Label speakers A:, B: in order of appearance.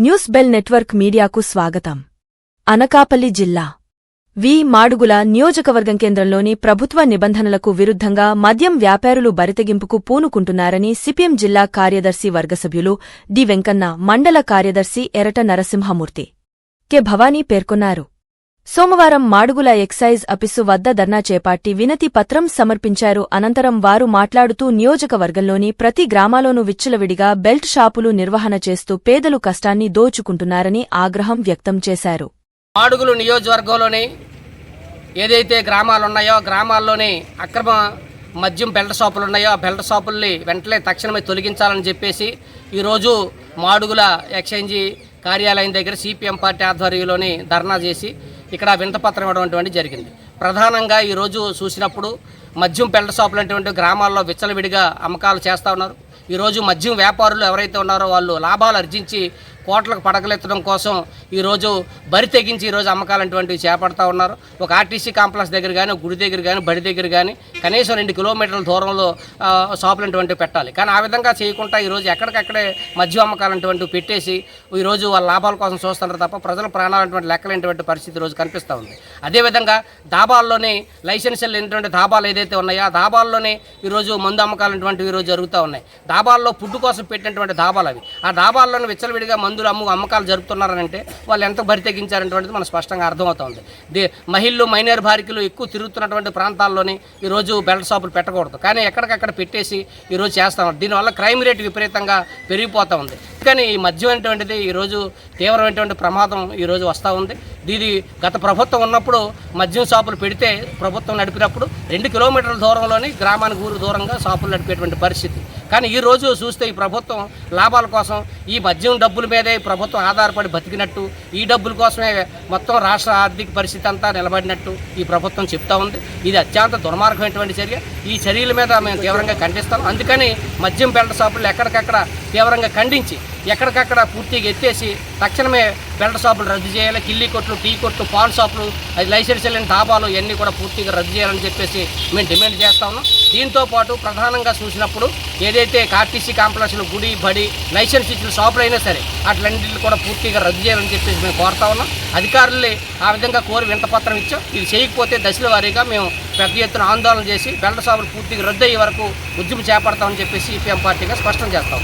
A: News bell network మీడియాకు స్వాగతం. అనకాపల్లి జిల్లా వి మాడుగుల నియోజకవర్గం కేంద్రంలోని ప్రభుత్వ నిబంధనలకు విరుద్ధంగా మద్యం వ్యాపారులు బరితెగింపుకు పూనుకుంటున్నారని సిపిఎం జిల్లా కార్యదర్శి వర్గసభ్యులు డి వెంకన్న మండల కార్యదర్శి ఎరట నరసింహమూర్తి కె భవానీ పేర్కొన్నారు. సోమవారం మాడుగుల ఎక్సైజ్ అపిసు వద్ద ధర్నా చేపట్టి వినతి పత్రం సమర్పించారు. అనంతరం వారు మాట్లాడుతూ నియోజకవర్గంలోని ప్రతి గ్రామాలోనూ విచ్చలవిడిగా బెల్ట్ షాపులు నిర్వహణ చేస్తూ పేదలు కష్టాన్ని దోచుకుంటున్నారని ఆగ్రహం వ్యక్తం చేశారు.
B: మాడుగులు నియోజకవర్గంలోని ఏదైతే గ్రామాలు ఉన్నాయో గ్రామాల్లోని అక్రమ మద్యం బెల్ట్ షాపులు ఉన్నాయో ఆ బెల్ట్ షాపుల్ని వెంటనే తక్షణమే తొలగించాలని చెప్పేసి ఈరోజు మాడుగుల ఎక్స్చేంజి కార్యాలయం దగ్గర సిపిఎం పార్టీ ఆధ్వర్యంలోని ధర్నా చేసి ఇక్కడ వింతపత్రం ఇవ్వడం జరిగింది. ప్రధానంగా ఈరోజు చూసినప్పుడు మద్యం పెళ్ళ షాపులు అటువంటి గ్రామాల్లో విచ్చలవిడిగా అమ్మకాలు చేస్తూ ఉన్నారు. ఈరోజు మద్యం వ్యాపారులు ఎవరైతే ఉన్నారో వాళ్ళు లాభాలు ఆర్జించి కోట్లకు పడకలెత్తడం కోసం ఈరోజు బరి తెగించి ఈరోజు అమ్మకాలంటువంటివి చేపడతా ఉన్నారు. ఒక ఆర్టీసీ కాంప్లెక్స్ దగ్గర కానీ గుడి దగ్గర కానీ బడి దగ్గర కానీ కనీసం రెండు కిలోమీటర్ల దూరంలో షాపులంటువంటివి షాపులు పెట్టాలి. కానీ ఆ విధంగా చేయకుండా ఈరోజు ఎక్కడికక్కడే మద్యం అమ్మకాలంటువంటివి పెట్టేసి ఈరోజు వాళ్ళ లాభాల కోసం చూస్తున్నారు తప్ప ప్రజల ప్రాణాలటువంటి లెక్కలేనటువంటి పరిస్థితి ఈరోజు కనిపిస్తూ ఉంది. అదేవిధంగా దాబాల్లోనే లైసెన్స్ లేనటువంటి దాబాలు ఏదైతే ఉన్నాయో ఆ దాబాల్లోనే ఈరోజు మందు అమ్మకాలంటువంటివి ఈరోజు జరుగుతూ ఉన్నాయి. దాబాల్లో ఫుడ్ కోసం పెట్టినటువంటి దాబాలు అవి. ఆ దాబాల్లోనే విచ్చలవిడిగా మందులు అమ్ము అమ్మకాలు జరుపుతున్నారంటే వాళ్ళు ఎంత బరి తెగించారనేటువంటిది మనకు స్పష్టంగా అర్థమవుతుంది. ది మహిళలు మైనర్ బారికలు ఎక్కువ తిరుగుతున్నటువంటి ప్రాంతాల్లోని ఈరోజు బెల్ట్ షాపులు పెట్టకూడదు. కానీ ఎక్కడికక్కడ పెట్టేసి ఈరోజు చేస్తా. దీనివల్ల క్రైమ్ రేట్ విపరీతంగా పెరిగిపోతూ ఉంది. కానీ ఈ మద్యం అనేటువంటిది ఈరోజు తీవ్రమైనటువంటి ప్రమాదం ఈరోజు వస్తూ ఉంది. ఇది గత ప్రభుత్వం ఉన్నప్పుడు మద్యం షాపులు పెడితే ప్రభుత్వం నడిపినప్పుడు రెండు కిలోమీటర్ల దూరంలోని గ్రామానికి ఊరు దూరంగా షాపులు నడిపేటువంటి పరిస్థితి. కానీ ఈ రోజు చూస్తే ఈ ప్రభుత్వం లాభాల కోసం ఈ మద్యం డబ్బుల మీదే ఈ ప్రభుత్వం ఆధారపడి బతికినట్టు ఈ డబ్బుల కోసమే మొత్తం రాష్ట్ర ఆర్థిక పరిస్థితి అంతా నిలబడినట్టు ఈ ప్రభుత్వం చెప్తా ఉంది. ఇది అత్యంత దుర్మార్గమైనటువంటి చర్య. ఈ చర్యల మీద మేము తీవ్రంగా ఖండిస్తాం. అందుకని మద్యం బెల్ట్ షాపులు ఎక్కడికక్కడ తీవ్రంగా ఖండించి ఎక్కడికక్కడ పూర్తిగా ఎత్తేసి తక్షణమే బెల్ట్ షాపులు రద్దు చేయాలి. కిల్లీ కొట్లు టీ కొట్లు పాన్ షాపులు అది లైసెన్స్ లేని డాబాలు ఇవన్నీ కూడా పూర్తిగా రద్దు చేయాలని చెప్పేసి మేము డిమాండ్ చేస్తా ఉన్నాం. దీంతో పాటు ప్రధానంగా చూసినప్పుడు ఏదైతే ఆర్టీసీ కాంప్లెక్స్లు గుడి బడి లైసెన్స్ ఇచ్చిన షాపులు అయినా సరే అట్లాంటి కూడా పూర్తిగా రద్దు చేయాలని చెప్పేసి మేము కోరుతా ఉన్నాం. అధికారులే ఆ విధంగా కోరి వింతపత్రం ఇచ్చాం. ఇది చేయకపోతే దశల వారీగా మేము పెద్ద ఎత్తున ఆందోళన చేసి బెల్ట్ షాపులు పూర్తిగా రద్దు అయ్యే వరకు ఉద్యమం చేపడతామని చెప్పేసి సిపిఎం పార్టీగా స్పష్టం చేస్తాం.